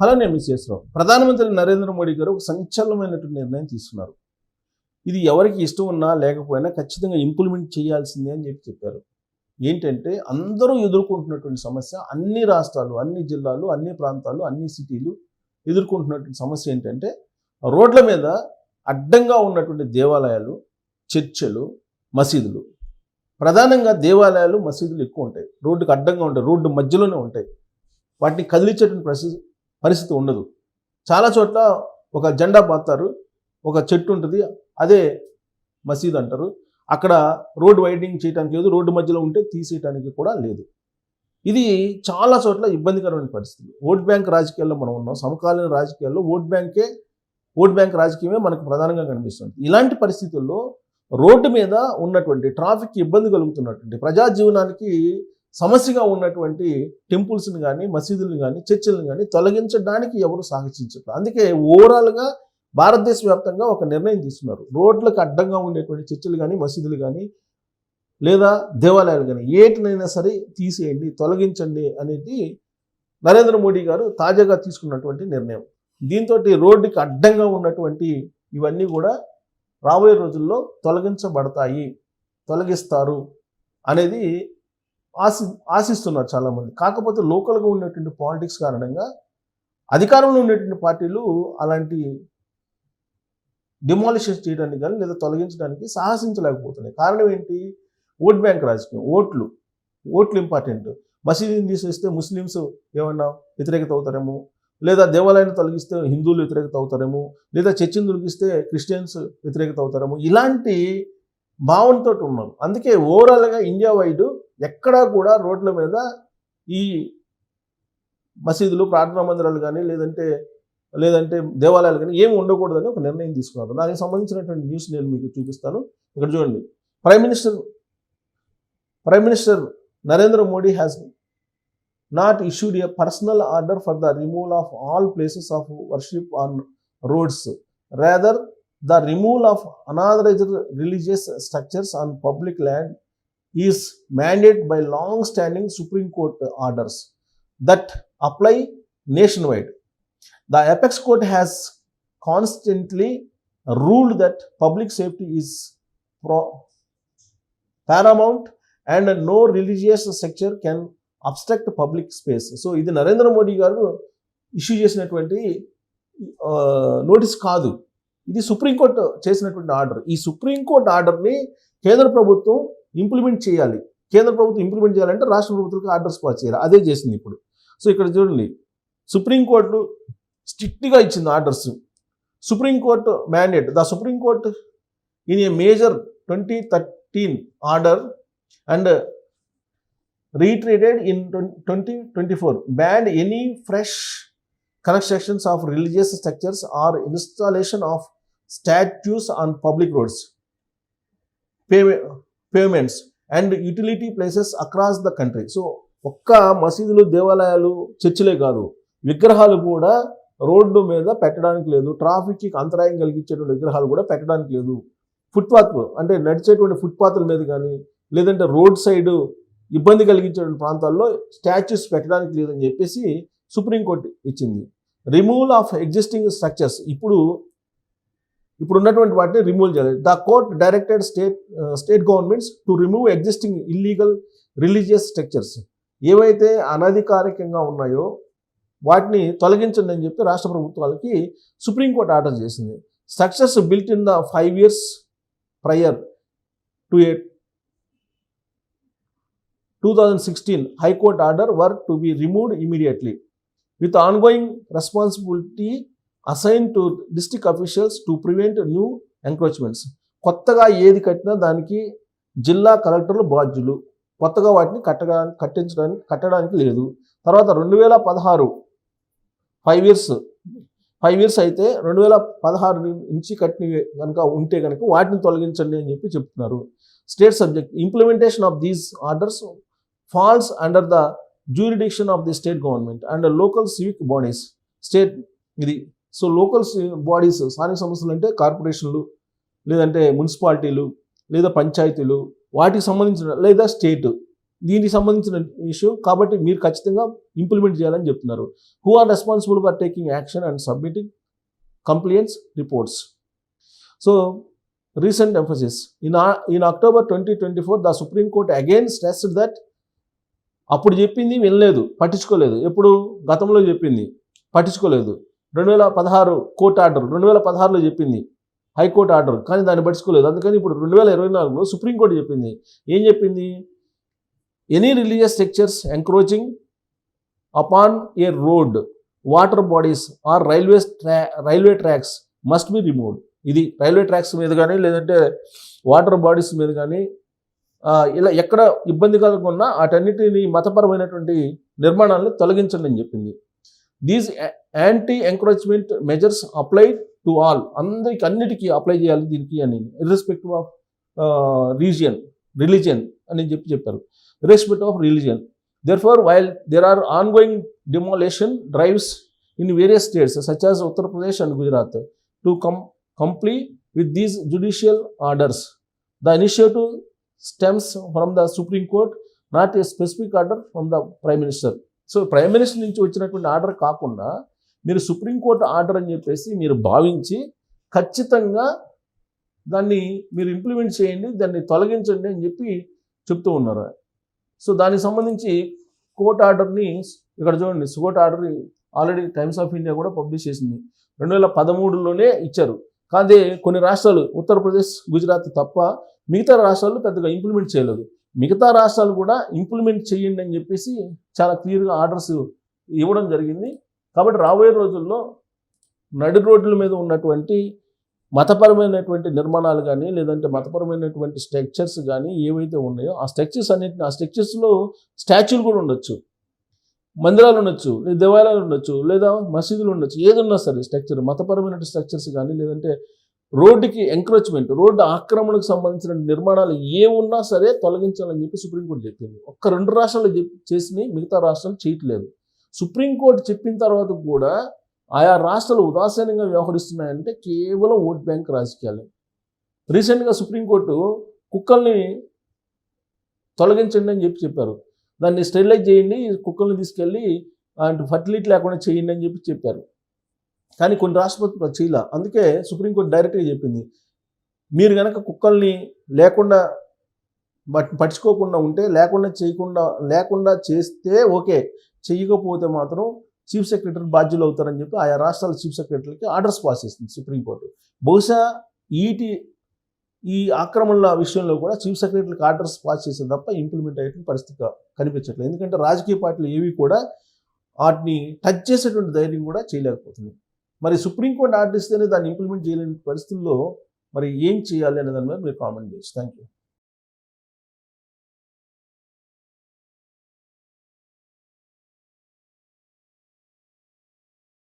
అలానే మిస్సేశ్వరం ప్రధానమంత్రి నరేంద్ర మోడీ గారు ఒక సంచలనమైనటువంటి నిర్ణయం తీసుకున్నారు. ఇది ఎవరికి ఇష్టం ఉన్నా లేకపోయినా ఖచ్చితంగా ఇంప్లిమెంట్ చేయాల్సిందే అని చెప్పి చెప్పారు. ఏంటంటే అందరూ ఎదుర్కొంటున్నటువంటి సమస్య అన్ని రాష్ట్రాలు అన్ని జిల్లాలు అన్ని ప్రాంతాలు అన్ని సిటీలు ఎదుర్కొంటున్నటువంటి సమస్య ఏంటంటే రోడ్ల మీద అడ్డంగా ఉన్నటువంటి దేవాలయాలు చర్చలు మసీదులు. ప్రధానంగా దేవాలయాలు మసీదులు ఎక్కువ ఉంటాయి. రోడ్డుకి అడ్డంగా ఉంటాయి. రోడ్డు మధ్యలోనే ఉంటాయి. వాటిని కదిలించేటువంటి పరిస్థితి ఉండదు. చాలా చోట్ల ఒక జెండా పాతారు ఒక చెట్టు ఉంటుంది అదే మసీద్ అంటారు. అక్కడ రోడ్డు వైడింగ్ చేయడానికి లేదు రోడ్డు మధ్యలో ఉంటే తీసేయడానికి కూడా లేదు. ఇది చాలా చోట్ల ఇబ్బందికరమైన పరిస్థితి. ఓట్ బ్యాంక్ రాజకీయాల్లో మనం ఉన్నాం సమకాలీన రాజకీయాల్లో ఓట్ బ్యాంకే ఓట్ బ్యాంక్ రాజకీయమే మనకు ప్రధానంగా కనిపిస్తుంది. ఇలాంటి పరిస్థితుల్లో రోడ్డు మీద ఉన్నటువంటి ట్రాఫిక్ ఇబ్బంది కలుగుతున్నటువంటి ప్రజా జీవనానికి సమస్యగా ఉన్నటువంటి టెంపుల్స్ని కానీ మసీదులను కానీ చర్చిలను కానీ తొలగించడానికి ఎవరు సాహసించరు అందుకే ఓవరాల్గా భారతదేశ వ్యాప్తంగా ఒక నిర్ణయం తీసుకున్నారు. రోడ్లకు అడ్డంగా ఉండేటువంటి చర్చిలు కానీ మసీదులు కానీ లేదా దేవాలయాలు కానీ ఏటినైనా సరే తీసేయండి తొలగించండి అనేది నరేంద్ర మోడీ గారు తాజాగా తీసుకున్నటువంటి నిర్ణయం. దీంతో రోడ్డుకి అడ్డంగా ఉన్నటువంటి ఇవన్నీ కూడా రాబోయే రోజుల్లో తొలగించబడతాయి తొలగిస్తారు అనేది ఆశి ఆశిస్తున్నారు చాలామంది. కాకపోతే లోకల్గా ఉన్నటువంటి పాలిటిక్స్ కారణంగా అధికారంలో ఉండేటువంటి పార్టీలు అలాంటి డిమాలిషన్స్ చేయడానికి కానీ లేదా తొలగించడానికి సాహసించలేకపోతున్నాయి. కారణం ఏంటి? ఓట్ బ్యాంక్ రాజకీయం ఓట్లు ఓట్లు ఇంపార్టెంట్. మసీదుని తీసేస్తే ముస్లిమ్స్ ఏమన్నా వ్యతిరేకత అవుతారేమో? లేదా దేవాలయాన్ని తొలగిస్తే హిందువులు వ్యతిరేకత అవుతారేమో? లేదా చర్చిని తొలగిస్తే క్రిస్టియన్స్ వ్యతిరేకత అవుతారేమో? ఇలాంటి భావనతో ఉన్నారు అందుకే ఓవరాల్గా ఇండియా వైడ్ ఎక్కడా కూడా రోడ్ల మీద ఈ మసీదులు ప్రార్థనా మందిరాలు కానీ లేదంటే లేదంటే దేవాలయాలు కానీ ఏమి ఉండకూడదని ఒక నిర్ణయం తీసుకున్నారు. దానికి సంబంధించినటువంటి న్యూస్ నేను మీకు చూపిస్తాను. ఇక్కడ చూడండి. Prime minister prime minister Narendra Modi has not issued a personal order for the removal of all places of worship on roads rather the removal of unauthorised religious structures on public land is mandate by long standing Supreme Court orders that apply nationwide the apex court has constantly ruled that public safety is pro paramount and no religious structure can obstruct public space so ఇది నరేంద్ర మోడీ గారు issue చేసినటువంటి notice కాదు ఇది supreme court చేసినటువంటి order ఈ supreme court ఆర్డర్ని కేంద్ర ప్రభుత్వం ఇంప్లిమెంట్ చేయాలి. కేంద్ర ప్రభుత్వం ఇంప్లిమెంట్ చేయాలంటే రాష్ట్ర ప్రభుత్వాలకు ఆర్డర్స్ పాస్ చేయాలి. అదే చేసింది ఇప్పుడు. సో ఇక్కడ చూడండి. సుప్రీంకోర్టు స్ట్రిక్ట్గా ఇచ్చింది orders Supreme Court mandate the Supreme Court in a major twenty thirteen order and reiterated in 2024 banned any fresh constructions of religious structures or installation of statues on public roads. Pave- payments and utility places across the country so ఒక్క మసీదులు దేవాలయాలు చర్చిలే కాదు. విగ్రహాలు కూడా road మీద పెట్టడానికి లేదు. ట్రాఫిక్కి అంతరాయం కలిగించేటువంటి విగ్రహాలు కూడా పెట్టడానికి లేదు. ఫుట్పాత్ అంటే నడిచేటువంటి ఫుట్పాత్ల మీద కానీ లేదంటే రోడ్ సైడ్ ఇబ్బంది కలిగించేటువంటి ప్రాంతాల్లో స్టాచ్యూస్ పెట్టడానికి లేదని చెప్పేసి సుప్రీంకోర్టు ఇచ్చింది. రిమూవల్ ఆఫ్ ఎగ్జిస్టింగ్ స్ట్రక్చర్స్ ఇప్పుడు ఇప్పుడు ఉన్నటువంటి వాటిని రిమూవ్ చేయాలి. The court directed state state governments to remove existing illegal religious structures ఏవైతే అనధికారికంగా ఉన్నాయో వాటిని తొలగించండి అని చెప్పి రాష్ట్ర ప్రభుత్వాలకి సుప్రీంకోర్టు ఆర్డర్ చేసింది. Structures built in the five years prior to eight two thousand sixteen High Court order were to be removed immediately with ongoing responsibility assign to district officials to prevent new encroachments కొత్తగా ఏది కట్టినా దానికి జిల్లా కలెక్టర్లు బాధ్యులు. కొత్తగా వాటిని కట్టగా కట్టించడానికి కట్టడానికి లేదు. తర్వాత రెండు వేల పదహారు ఫైవ్ ఇయర్స్ ఫైవ్ ఇయర్స్ అయితే రెండు వేల పదహారు నుంచి కట్టిన కనుక ఉంటే కనుక వాటిని తొలగించండి అని చెప్పి చెప్తున్నారు. State subject implementation of these orders falls under the jurisdiction of the state government and local civic bodies state ఇది సో లోకల్ బాడీస్ స్థానిక సంస్థలు అంటే కార్పొరేషన్లు లేదంటే మున్సిపాలిటీలు లేదా పంచాయతీలు వాటికి సంబంధించిన లేదా స్టేట్. దీనికి సంబంధించిన ఇష్యూ కాబట్టి మీరు ఖచ్చితంగా ఇంప్లిమెంట్ చేయాలని చెప్తున్నారు. Who are responsible for taking action and submitting complaints reports so recent emphasis. In, our- in October 2024, the Supreme Court again stressed that అప్పుడు చెప్పింది వినలేదు పట్టించుకోలేదు. ఎప్పుడు గతంలో చెప్పింది పట్టించుకోలేదు. రెండు వేల పదహారు కోర్టు ఆర్డర్ రెండు వేల పదహారులో చెప్పింది హైకోర్టు ఆర్డర్ కానీ దాన్ని పట్టించుకోలేదు. అందుకని ఇప్పుడు రెండు వేల ఇరవై నాలుగులో సుప్రీంకోర్టు చెప్పింది. ఏం చెప్పింది? Any religious structures encroaching upon a road water bodies or railway tra railway tracks must be removed ఇది రైల్వే ట్రాక్స్ మీద కానీ లేదంటే వాటర్ బాడీస్ మీద కానీ ఇలా ఎక్కడ ఇబ్బంది కలగకుండా వాటన్నిటిని మతపరమైనటువంటి నిర్మాణాలను తొలగించండి అని చెప్పింది. These anti encroachment measures applied to all అందరికి అన్నిటికీ అప్లై చేయాలి దీనికి అని ఇర్రెస్పెక్టివ్ ఆఫ్ రీజియన్ రిలీజియన్ అని చెప్పి చెప్పారు irrespective of religion therefore while there are ongoing demolition drives in various states such as Uttar Pradesh and Gujarat to come complete with these judicial orders. The initiative stems from the Supreme Court, not a specific order from the Prime Minister. So prime minister నుంచి వచ్చినటువంటి order కాకుండా మీరు supreme court order అని చెప్పేసి మీరు భావించి ఖచ్చితంగా దాన్ని మీరు ఇంప్లిమెంట్ చేయండి దాన్ని తొలగించండి అని చెప్పి చెప్తూ ఉన్నారు. సో దానికి సంబంధించి కోర్ట్ ఆర్డర్ని ఇక్కడ చూడండి court order already Times of India కూడా పబ్లిష్ చేసింది. రెండు వేల పదమూడులోనే ఇచ్చారు. కానీ కొన్ని రాష్ట్రాలు ఉత్తరప్రదేశ్ గుజరాత్ తప్ప మిగతా రాష్ట్రాలు పెద్దగా ఇంప్లిమెంట్ చేయలేదు. మిగతా రాష్ట్రాలు కూడా ఇంప్లిమెంట్ చేయండి అని చెప్పేసి చాలా క్లియర్గా ఆర్డర్స్ ఇవ్వడం జరిగింది. కాబట్టి రాబోయే రోజుల్లో నడి రోడ్ల మీద ఉన్నటువంటి మతపరమైనటువంటి నిర్మాణాలు కానీ లేదంటే మతపరమైనటువంటి స్ట్రక్చర్స్ కానీ ఏవైతే ఉన్నాయో ఆ స్ట్రక్చర్స్ అన్నిటిని ఆ స్ట్రక్చర్స్లో స్టాచ్యూలు కూడా ఉండొచ్చు. మందిరాలు ఉండొచ్చు లేదా దేవాలయాలు ఉండొచ్చు లేదా మసీదులు ఉండొచ్చు ఏదన్నా సరే స్ట్రక్చర్ మతపరమైన స్ట్రక్చర్స్ కానీ లేదంటే రోడ్డుకి ఎంక్రోచ్మెంట్ రోడ్డు ఆక్రమణకు సంబంధించిన నిర్మాణాలు ఏ ఉన్నా సరే తొలగించాలని చెప్పి సుప్రీంకోర్టు చెప్పింది. ఒక్క రెండు రాష్ట్రాలు చేసినవి చేసినాయి మిగతా రాష్ట్రాలు చేయట్లేదు. సుప్రీంకోర్టు చెప్పిన తర్వాత కూడా ఆయా రాష్ట్రాలు ఉదాసీనంగా వ్యవహరిస్తున్నాయంటే కేవలం ఓట్ బ్యాంక్ రాజకీయాలు. రీసెంట్గా సుప్రీంకోర్టు కుక్కల్ని తొలగించండి అని చెప్పి చెప్పారు. దాన్ని స్టెరిలైజ్ చేయండి కుక్కల్ని తీసుకెళ్ళి అంటే ఫర్టిలిటీ లేకుండా చేయండి అని చెప్పి చెప్పారు. కానీ కొన్ని రాష్ట్రపతిలో చేయలే. అందుకే సుప్రీంకోర్టు డైరెక్ట్గా చెప్పింది మీరు కనుక కుక్కల్ని లేకుండా పట్టించుకోకుండా ఉంటే లేకుండా చేయకుండా లేకుండా చేస్తే ఓకే చేయకపోతే మాత్రం చీఫ్ సెక్రటరీ బాధ్యులు అవుతారని చెప్పి ఆయా రాష్ట్రాల చీఫ్ సెక్రటరీకి ఆర్డర్స్ పాస్ చేసింది సుప్రీంకోర్టు. బహుశా ఈటి ఈ ఆక్రమణల విషయంలో కూడా చీఫ్ సెక్రటరీకి ఆర్డర్స్ పాస్ చేసే తప్ప ఇంప్లిమెంట్ అయ్యే పరిస్థితి కనిపించట్లేదు. ఎందుకంటే రాజకీయ పార్టీలు ఏవి కూడా వాటిని టచ్ చేసేటువంటి ధైర్యం కూడా చేయలేకపోతుంది మరి సుప్రీంకోర్టు ఆర్డర్ ఇస్తేనే దాన్ని ఇంప్లిమెంట్ చేయలేని పరిస్థితుల్లో మరి ఏం చేయాలి అనే దాని మీద మీరు కామెంట్ చేయొచ్చు. Thank you